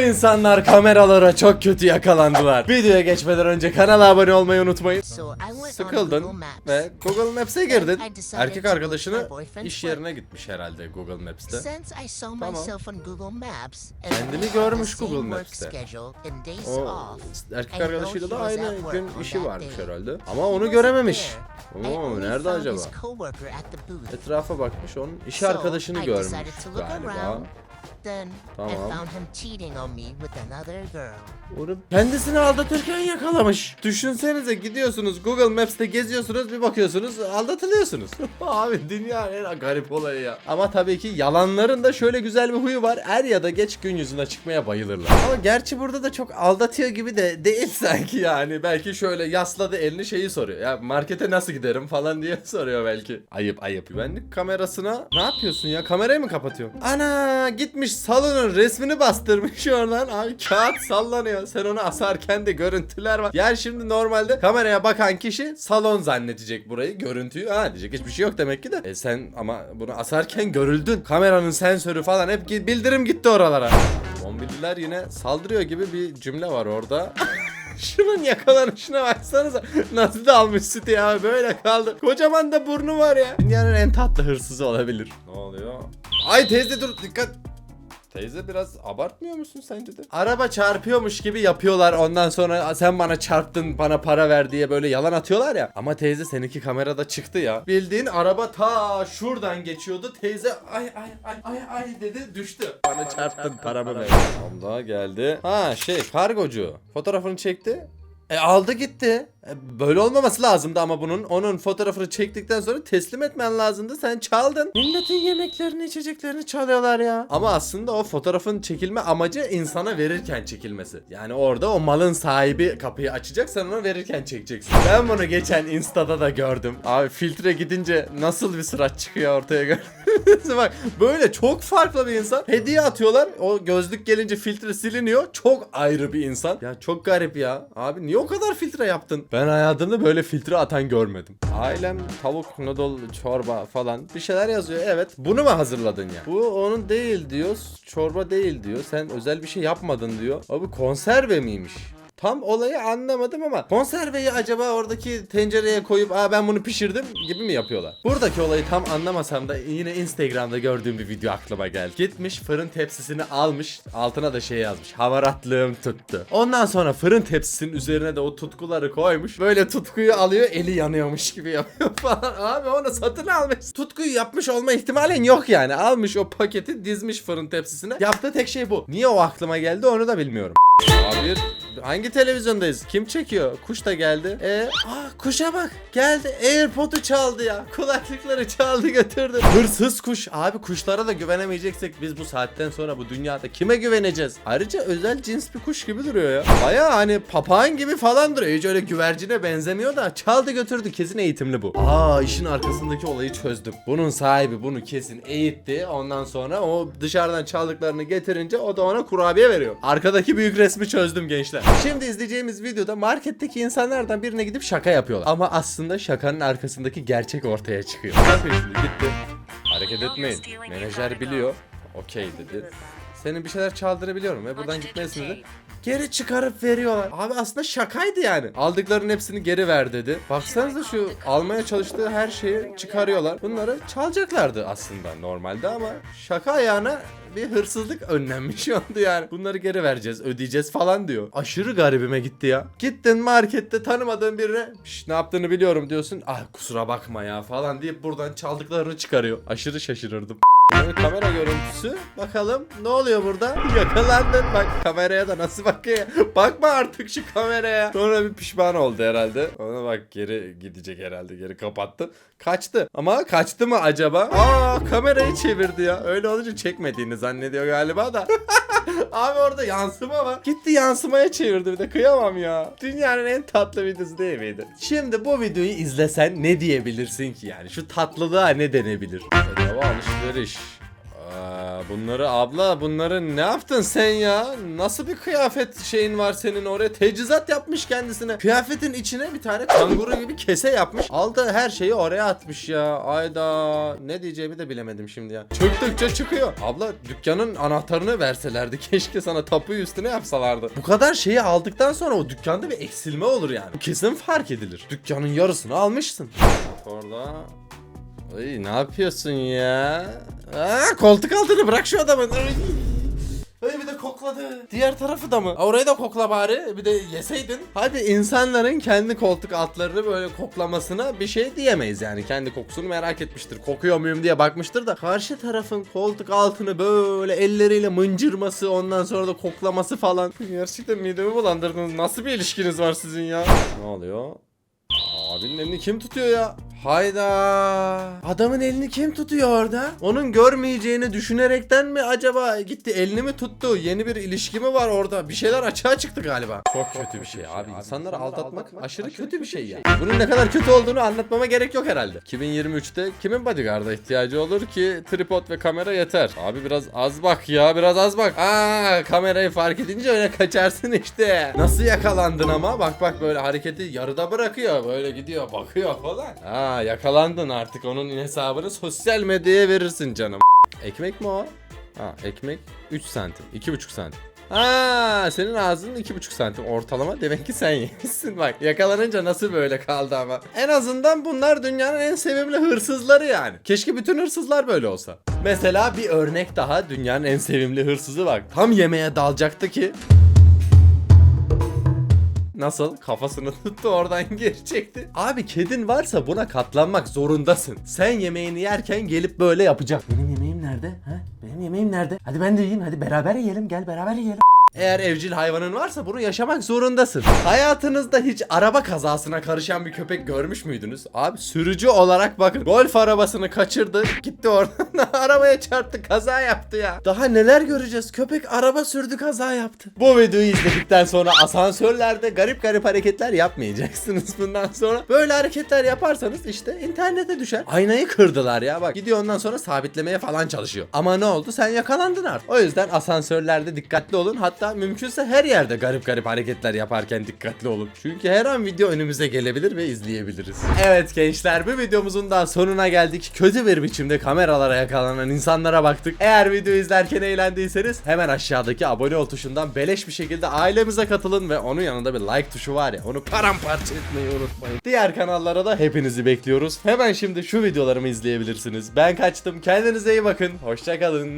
insanlar kameralara çok kötü yakalandılar. Videoya geçmeden önce kanala abone olmayı unutmayın. Sıkıldın ve Google Maps'e girdin. Erkek arkadaşını iş yerine gitmiş herhalde Google Maps'te. Tamam. Kendini görmüş Google Maps'te. O erkek arkadaşıyla da aynı gün işi varmış herhalde. He Ama onu görememiş. Oo, nerede acaba? Etrafa bakmış onun iş arkadaşını görmüş galiba. Then I Tamam. found him cheating on me with another girl. Kendisini aldatırken yakalamış. Düşünsenize gidiyorsunuz Google Maps'te geziyorsunuz bir bakıyorsunuz aldatılıyorsunuz. Abi dünyanın en garip olayı ya. Ama tabii ki yalanların da şöyle güzel bir huyu var. Er ya da geç gün yüzüne çıkmaya bayılırlar. Ama gerçi burada da çok aldatıyor gibi de değil sanki yani. Belki şöyle yasladı elini şeyi soruyor. Ya markete nasıl giderim falan diye soruyor belki. Ayıp ayıp. Güvenlik kamerasına ne yapıyorsun ya? Kamerayı mı kapatıyorsun? Ana gitmiş salonun resmini bastırmış oradan. Abi kağıt sallanıyor. Sen onu asarken de görüntüler var. Yani şimdi normalde kameraya bakan kişi salon zannedecek burayı. Görüntüyü ha diyecek. Hiçbir şey yok demek ki de. E sen ama bunu asarken görüldün. Kameranın sensörü falan hep bildirim gitti oralara. Zombililer yine saldırıyor gibi bir cümle var orada. Şunun yakalanışına baksanıza. Nasıl da almış ya böyle kaldı. Kocaman da burnu var ya. Dünyanın en tatlı hırsızı olabilir. Ne oluyor? Ay teyze dur dikkat. Teyze biraz abartmıyor musun sence de? Araba çarpıyormuş gibi yapıyorlar ondan sonra sen bana çarptın bana para ver diye böyle yalan atıyorlar ya. Ama teyze seninki kamerada çıktı ya. Bildiğin araba ta şuradan geçiyordu. Teyze ay ay ay ay ay dedi düştü. Bana çarptın paramı ver. Tamam daha geldi. Ha şey kargocu. Fotoğrafını çekti. E aldı gitti. E, böyle olmaması lazımdı ama bunun. Onun fotoğrafını çektikten sonra teslim etmen lazımdı. Sen çaldın. Milletin yemeklerini, içeceklerini çalıyorlar ya. Ama aslında o fotoğrafın çekilme amacı insana verirken çekilmesi. Yani orada o malın sahibi kapıyı açacak sen ona verirken çekeceksin. Ben bunu geçen Insta'da da gördüm. Abi filtre gidince nasıl bir surat çıkıyor ortaya gör. Bak böyle çok farklı bir insan. Hediye atıyorlar. O gözlük gelince filtre siliniyor. Çok ayrı bir insan. Ya çok garip ya. Abi niye o kadar filtre yaptın? Ben hayatımda böyle filtre atan görmedim. Ailem tavuk, noodle, çorba falan bir şeyler yazıyor. Evet. Bunu mu hazırladın ya? Bu onun değil diyor. Çorba değil diyor. Sen özel bir şey yapmadın diyor. Abi konserve miymiş? Tam olayı anlamadım ama konserveyi acaba oradaki tencereye koyup aa ben bunu pişirdim gibi mi yapıyorlar? Buradaki olayı tam anlamasam da yine Instagram'da gördüğüm bir video aklıma geldi. Gitmiş fırın tepsisini almış altına da şey yazmış havaratlığım tuttu. Ondan sonra fırın tepsisinin üzerine de o tutkuları koymuş. Böyle tutkuyu alıyor eli yanıyormuş gibi yapıyor falan. Abi onu satın almış. Tutkuyu yapmış olma ihtimalin yok yani. Almış o paketi dizmiş fırın tepsisine. Yaptığı tek şey bu. Niye o aklıma geldi onu da bilmiyorum. Abi hangi televizyondayız? Kim çekiyor? Kuş da geldi. E, aa kuşa bak. Geldi. Airpod'u çaldı ya. Kulaklıkları çaldı götürdü. Hırsız kuş. Abi kuşlara da güvenemeyeceksek biz bu saatten sonra bu dünyada kime güveneceğiz? Ayrıca özel cins bir kuş gibi duruyor ya. Baya hani papağan gibi falan duruyor. Hiç öyle güvercine benzemiyor da çaldı götürdü. Kesin eğitimli bu. Aa işin arkasındaki olayı çözdüm. Bunun sahibi bunu kesin eğitti. Ondan sonra o dışarıdan çaldıklarını getirince o da ona kurabiye veriyor. Arkadaki büyük resmi çözdüm gençler. Şimdi izleyeceğimiz videoda marketteki insanlardan birine gidip şaka yapıyorlar. Ama aslında şakanın arkasındaki gerçek ortaya çıkıyor. Şimdi? Gitti. Hareket etmeyin. Menajer biliyor. Okey dedi. Senin bir şeyler çaldığını biliyorum ve buradan gitmeyesin dedi. Geri çıkarıp veriyorlar. Abi aslında şakaydı yani. Aldıklarının hepsini geri ver dedi. Baksanıza şu almaya çalıştığı her şeyi çıkarıyorlar. Bunları çalacaklardı aslında normalde ama şaka ayağına bir hırsızlık önlenmiş oldu yani. Bunları geri vereceğiz, ödeyeceğiz falan diyor. Aşırı garibime gitti ya. Gittin markette tanımadığın birine "Şş, ne yaptığını biliyorum diyorsun. Ah kusura bakma ya falan deyip buradan çaldıklarını çıkarıyor. Aşırı şaşırırdım. Yani kamera görüntüsü. Bakalım ne oluyor burada? Yakalandın. Bak kameraya da nasıl bakıyor. Bakma artık şu kameraya. Sonra bir pişman oldu herhalde. Ona bak geri gidecek herhalde. Geri kapattı. Kaçtı. Ama kaçtı mı acaba? Aa kamerayı çevirdi ya. Öyle olunca çekmediğini zannediyor galiba da. Abi orada yansıma var. Gitti yansımaya çevirdi bir de kıyamam ya. Dünyanın en tatlı videosu değil miydi? Şimdi bu videoyu izlesen ne diyebilirsin ki yani? Şu tatlılığa ne denebilir? Bedava alışveriş. Bunları abla bunları ne yaptın sen ya? Nasıl bir kıyafet şeyin var senin oraya? Tecizat yapmış kendisine. Kıyafetin içine bir tane kanguru gibi kese yapmış. Aldı her şeyi oraya atmış ya. Ayda ne diyeceğimi de bilemedim şimdi ya. Çöktükçe çıkıyor. Abla dükkanın anahtarını verselerdi. Keşke sana tapuyu üstüne yapsalardı. Bu kadar şeyi aldıktan sonra o dükkanda bir eksilme olur yani. Bu kesin fark edilir. Dükkanın yarısını almışsın. Orada Ay ne yapıyorsun ya? Aa, koltuk altını bırak şu adamın. Ay. Ay bir de kokladı. Diğer tarafı da mı? Aa, Orayı da kokla bari. Bir de yeseydin. Hadi insanların kendi koltuk altlarını böyle koklamasına bir şey diyemeyiz yani. Kendi kokusunu merak etmiştir. Kokuyor muyum diye bakmıştır da. Karşı tarafın koltuk altını böyle elleriyle mıncırması ondan sonra da koklaması falan. Gerçekten midemi bulandırdınız. Nasıl bir ilişkiniz var sizin ya? Ne oluyor? Abinin elini kim tutuyor ya? Hayda. Adamın elini kim tutuyor orada? Onun görmeyeceğini düşünerekten mi acaba gitti elini mi tuttu? Yeni bir ilişki mi var orada? Bir şeyler açığa çıktı galiba. Çok kötü bir şey abi. İnsanları aldatmak aşırı kötü bir şey ya. Bunun ne kadar kötü olduğunu anlatmama gerek yok herhalde. 2023'te kimin bodyguard'a ihtiyacı olur ki tripod ve kamera yeter. Abi biraz az bak ya biraz az bak. Aa kamerayı fark edince öyle kaçarsın işte. Nasıl yakalandın ama? Bak bak böyle hareketi yarıda bırakıyor. Böyle gidiyor bakıyor falan. Aa yakalandın artık onun hesabını sosyal medyaya verirsin canım. Ekmek mi o? Ha ekmek 3 santim 2,5 santim. Ha senin ağzının 2,5 santim ortalama demek ki sen yemişsin bak yakalanınca nasıl böyle kaldı ama. En azından bunlar dünyanın en sevimli hırsızları yani. Keşke bütün hırsızlar böyle olsa. Mesela bir örnek daha dünyanın en sevimli hırsızı bak. Tam yemeğe dalacaktı ki Nasıl? Kafasını tuttu oradan geri çekti. Abi kedin varsa buna katlanmak zorundasın. Sen yemeğini yerken gelip böyle yapacak. Benim yemeğim nerede? Ha? Benim yemeğim nerede? Hadi ben de yiyeyim. Hadi beraber yiyelim. Gel beraber yiyelim. Eğer evcil hayvanın varsa bunu yaşamak zorundasın. Hayatınızda hiç araba kazasına karışan bir köpek görmüş müydünüz? Abi sürücü olarak bakın. Golf arabasını kaçırdı. Gitti oradan arabaya çarptı. Kaza yaptı ya. Daha neler göreceğiz? Köpek araba sürdü kaza yaptı. Bu videoyu izledikten sonra asansörlerde garip garip hareketler yapmayacaksınız bundan sonra. Böyle hareketler yaparsanız işte internete düşer. Aynayı kırdılar ya bak. Gidiyor ondan sonra sabitlemeye falan çalışıyor. Ama ne oldu? Sen yakalandın artık. O yüzden asansörlerde dikkatli olun. Hatta mümkünse her yerde garip garip hareketler yaparken dikkatli olun. Çünkü her an video önümüze gelebilir ve izleyebiliriz. Evet gençler bu videomuzun da sonuna geldik. Kötü bir biçimde kameralara yakalanan insanlara baktık. Eğer video izlerken eğlendiyseniz hemen aşağıdaki abone ol tuşundan beleş bir şekilde ailemize katılın ve onun yanında bir like tuşu var ya onu paramparça etmeyi unutmayın. Diğer kanallara da hepinizi bekliyoruz. Hemen şimdi şu videolarımı izleyebilirsiniz. Ben kaçtım. Kendinize iyi bakın. Hoşçakalın.